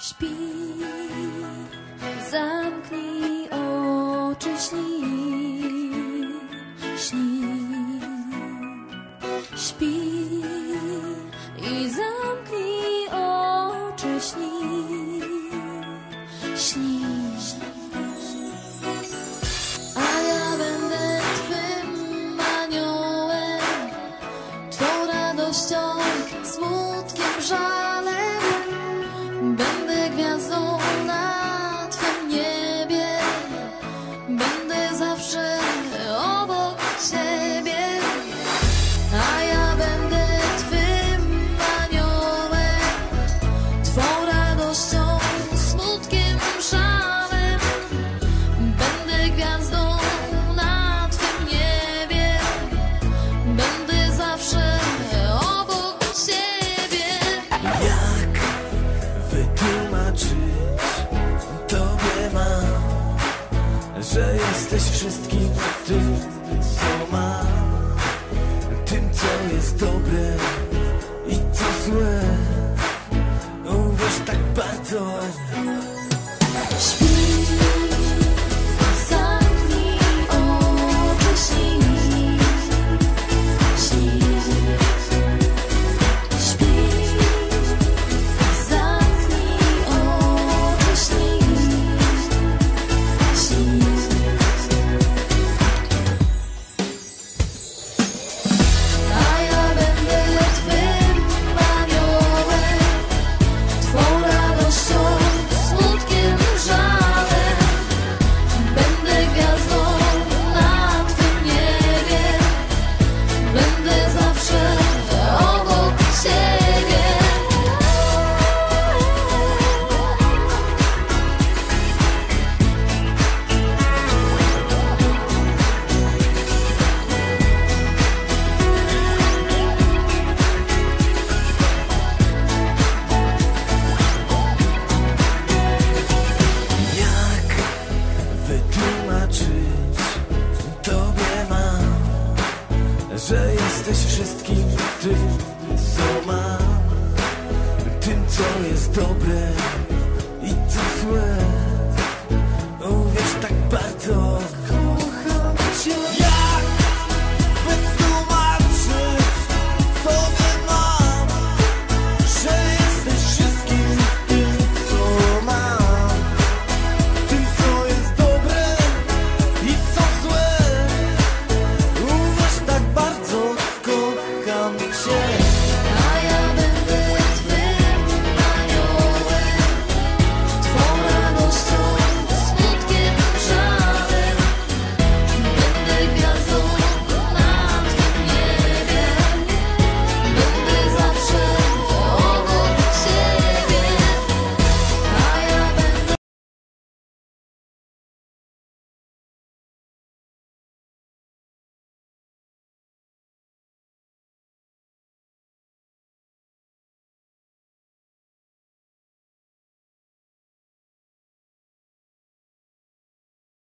Śpi, zamknij oczy, śni, śni. Śpi i zamknij oczy, śni. Jesteś wszystkim tym, co mam Tym, co jest dobre. że jesteś wszystkim tym, co mam, tym, co jest dobre.